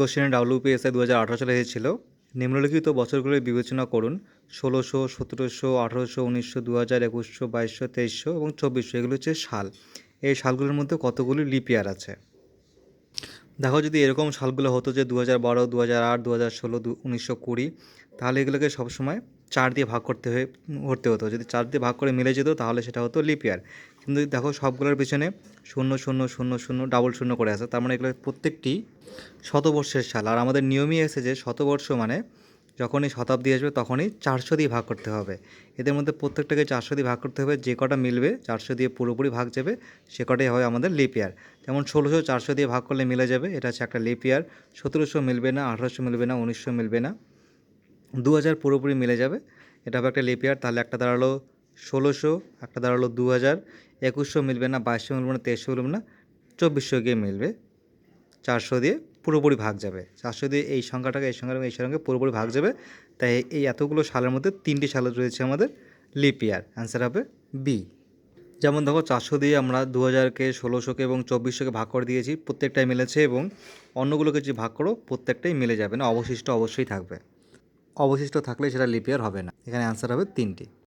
কোশ্চেনে ডাব্লিউপিএসআই দু হাজার আঠারো সালে এসেছিল। নিম্নলিখিত বছরগুলোর বিবেচনা করুন, ষোলোশো, সতেরোশো, আঠারোশো, উনিশশো দু হাজার একুশশো, বাইশশো, তেইশশো এবং চব্বিশশো, এগুলো হচ্ছে সাল। এই সালগুলোর মধ্যে কতগুলি লিপিয়ার আছে? দেখো যদি এরকম সালগুলো হতো যে দু হাজার বারো দু হাজার আট দু হাজার ষোলো, দু, উনিশশো কুড়ি, তাহলে এগুলোকে সবসময় চার দিয়ে ভাগ করতে হয়ে, করতে হতো। যদি চার দিয়ে ভাগ করে মিলে যেত, তাহলে সেটা হতো লিপ ইয়ার কিন্তু দেখো সবগুলোর পিছনে শূন্য শূন্য শূন্য শূন্য ডাবল শূন্য করে আছে তার মানে এগুলো প্রত্যেকটি শতবর্ষের সাল। আর আমাদের নিয়মই এসে যে শতবর্ষ মানে যখনই শতাব্দী আসবে, তখনই চারশো দিয়ে ভাগ করতে হবে। এদের মধ্যে প্রত্যেকটাকে চারশো দিয়ে ভাগ করতে হবে, যে কটা মিলবে চারশো দিয়ে পুরোপুরি ভাগ যাবে, সে কটাই হবে আমাদের লিপ ইয়ার যেমন ষোলোশো চারশো দিয়ে ভাগ করলে মিলে যাবে, এটা হচ্ছে একটা লিপ ইয়ার সতেরোশো মিলবে না, আঠারোশো মিলবে না, উনিশশো মিলবে না। দু হাজার পুরোপুরি মিলে যাবে। এটা হবে একটা লিপ ইয়ার তাহলে একটা দাঁড়াল ষোলোশো, একটা দাঁড়াল দু হাজার একুশশো মিলবে না, বাইশশো মিলবে না, তেইশশো মিলবে না, চব্বিশশো গিয়ে মিলবে। চারশো দিয়ে পুরোপুরি ভাগ যাবে। চারশো দিয়ে এই সংখ্যাটাকে এই সংখ্যাটাকে, এই সংখ্যাকে পুরোপুরি ভাগ যাবে। তাই এই এতগুলো সালের মধ্যে তিনটি সাল রয়েছে আমাদের লিপ ইয়ার অ্যান্সার হবে বি যেমন দেখো, চারশো দিয়ে আমরা দু হাজারকে ষোলোশোকে এবং চব্বিশশোকে ভাগ করে দিয়েছি, প্রত্যেকটাই মিলেছে এবং অন্যগুলোকে যদি ভাগ করো, প্রত্যেকটাই মিলে যাবে না, অবশিষ্ট অবশ্যই থাকবে। অবশিষ্ট থাকলে সেটা লিপিয়ার হবে না। এখানে অ্যান্সার হবে তিনটি।